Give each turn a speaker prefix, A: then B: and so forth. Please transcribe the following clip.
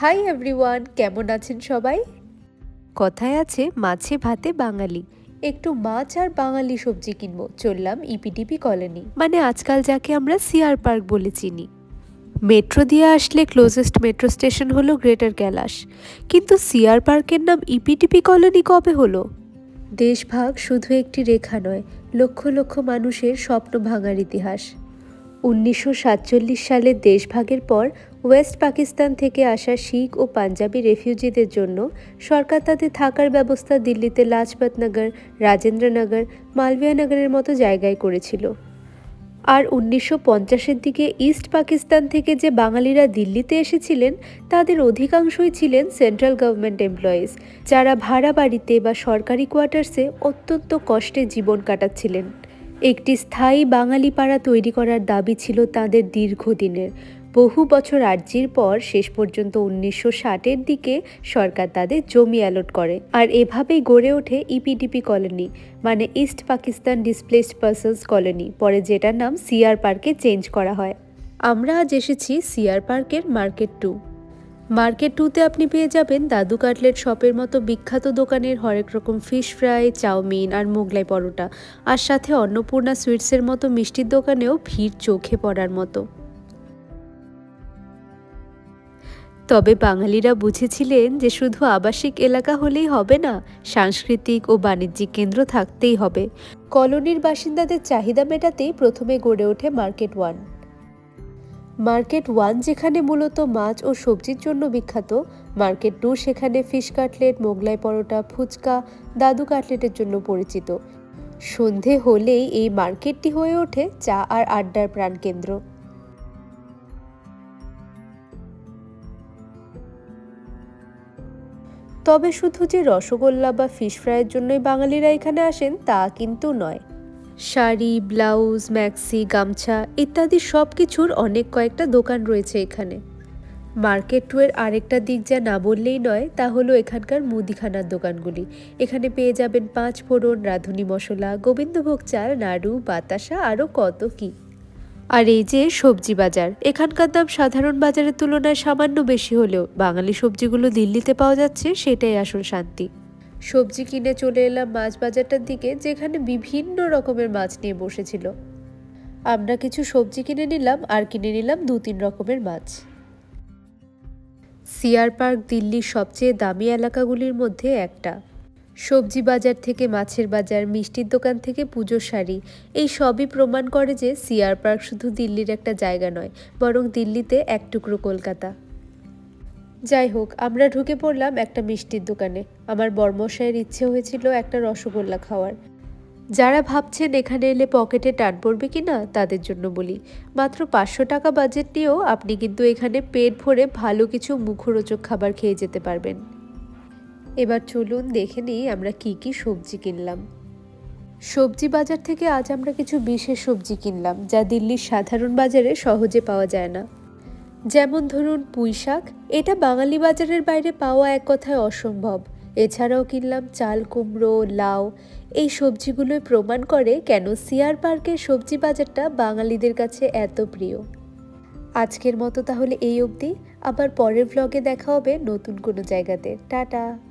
A: Hi everyone কেমন আছেন সবাই? কথায় আছে মাছে ভাতে বাঙালি। একটু মাছ আর বাঙালি সবজি কিনবো চললাম ইপিডিপি কলোনি। মানে আজকাল যাকে আমরা সিআর পার্ক বলে চিনি। মেট্রো দিয়ে আসলে ক্লোজেস্ট মেট্রো স্টেশন হলো গ্রেটার ক্যালাস কিন্তু সিআর পার্কের নাম ইপিটিপি কলোনি কবে হলো? দেশভাগ শুধু একটি রেখা নয় লক্ষ লক্ষ মানুষের স্বপ্ন ভাঙার ইতিহাস। উনিশশো সাতচল্লিশ সালের দেশভাগের পর ওয়েস্ট পাকিস্তান থেকে আসা শিখ ও পাঞ্জাবি রেফিউজিদের জন্য সরকার তাদের থাকার ব্যবস্থা দিল্লিতে লাজপতনগর রাজেন্দ্রনগর মালবিয়ানগরের মতো জায়গায় করেছিল। আর উনিশশো পঞ্চাশের দিকে ইস্ট পাকিস্তান থেকে যে বাঙালিরা দিল্লিতে এসেছিলেন, তাদের অধিকাংশই ছিলেন সেন্ট্রাল গভর্নমেন্ট এমপ্লয়িজ, যারা ভাড়া বাড়িতে বা সরকারি কোয়ার্টার্সে অত্যন্ত কষ্টে জীবন কাটাচ্ছিলেন। একটি স্থায়ী বাঙালি পাড়া তৈরি করার দাবি ছিল তাদের দীর্ঘদিনের। বহু বছর আর্জির পর শেষ পর্যন্ত উনিশশো ষাটের দিকে সরকার তাদের জমি অ্যালট করে। আর এভাবেই গড়ে ওঠে ইপিডিপি কলোনি মানে east Pakistan displaced persons colony, পরে যেটার নাম সিআর পার্কে চেঞ্জ করা হয়। আমরা আজ এসেছি সিআর পার্কের মার্কেট টু মার্কেট টুতে আপনি পেয়ে যাবেন দাদু কাটলেট শপের মতো বিখ্যাত দোকানের হরেক রকম ফিশ ফ্রাই চাউমিন আর মোগলাই পরোটা, আর সাথে অন্নপূর্ণা সুইটসের মতো মিষ্টির দোকানেও ভিড় চোখে পড়ার মতো। তবে বাঙালিরা বুঝেছিলেন যে শুধু আবাসিক এলাকা হলেই হবে না, সাংস্কৃতিক ও বাণিজ্যিক কেন্দ্র থাকতেই হবে। কলোনির বাসিন্দাদের চাহিদা মেটাতেই প্রথমে গড়ে ওঠে মার্কেট ওয়ান। মার্কেট ওয়ান যেখানে মূলত মাছ ও সবজির জন্য বিখ্যাত, মার্কেট টু সেখানে ফিশ কাটলেট, মোগলাই পরোটা, ফুচকা, দাদু কাটলেটের জন্য পরিচিত। সন্ধে হলেই এই মার্কেটটি হয়ে ওঠে চা আর আড্ডার প্রাণকেন্দ্র। তবে শুধু যে রসগোল্লা বা ফিশ ফ্রাইয়ের জন্যই বাঙালিরা এখানে আসেন, তা কিন্তু নয়। শাড়ি ব্লাউজ ম্যাক্সি গামছা ইত্যাদি সব কিছুর অনেক কয়েকটা দোকান রয়েছে এখানে। মার্কেট টুয়ের আরেকটা দিক যা না বললেই নয়, তা হলো এখানকার মুদিখানার দোকানগুলি। এখানে পেয়ে যাবেন পাঁচ ফোড়ন রাঁধুনি মশলা, গোবিন্দভোগ চাল, নাড়ু, বাতাসা আরও কত কী। আর এই যে সবজি বাজার, এখানকার দাম সাধারণ বাজারের তুলনায় সামান্য বেশি হলেও বাঙালি সবজিগুলো দিল্লিতে পাওয়া যাচ্ছে সেটাই আসল শান্তি। সবজি কিনে চলে এলাম মাছ বাজারটার দিকে, যেখানে বিভিন্ন রকমের মাছ নিয়ে বসেছিল। আমরা কিছু সবজি কিনে নিলাম, আর কিনে নিলাম দু তিন রকমের মাছ। সিয়ার পার্ক দিল্লির সবচেয়ে দামি এলাকাগুলির মধ্যে একটা। সবজি বাজার থেকে, মাছের বাজার, মিষ্টির দোকান থেকে পুজোর শাড়ি। এই সবই প্রমাণ করে যে সিআর পার্ক শুধু দিল্লির একটা জায়গা নয়, বরং দিল্লিতে এক টুকরো কলকাতা। যাই হোক, আমরা ঢুকে পড়লাম একটা মিষ্টির দোকানে। আমার বর্মশাইয়ের ইচ্ছে হয়েছিল একটা রসগোল্লা খাওয়ার। যারা ভাবছেন এখানে এলে পকেটে টান পড়বে কি না, তাদের জন্য বলি। মাত্র পাঁচশো টাকা বাজেট নিয়েও আপনি কিন্তু এখানে পেট ভরে ভালো কিছু মুখরোচক খাবার খেয়ে যেতে পারবেন। এবার চলুন দেখে নিই আমরা কি কি সবজি কিনলাম। সবজি বাজার থেকে আজ আমরা কিছু বিশেষ সবজি কিনলাম, যা দিল্লির সাধারণ বাজারে সহজে পাওয়া যায় না। যেমন ধরুন পুঁই শাক, এটা বাঙালি বাজারের বাইরে পাওয়া এক কথায় অসম্ভব। এছাড়াও কিনলাম চাল কুমড়ো, লাউ, এই সবজিগুলোই প্রমাণ করে কেন সিয়ার পার্কের সবজি বাজারটা বাঙালিদের কাছে এত প্রিয়। আজকের মতো তাহলে এই অবধি, আবার পরের ভ্লগে দেখা হবে নতুন কোনো জায়গাতে। টাটা!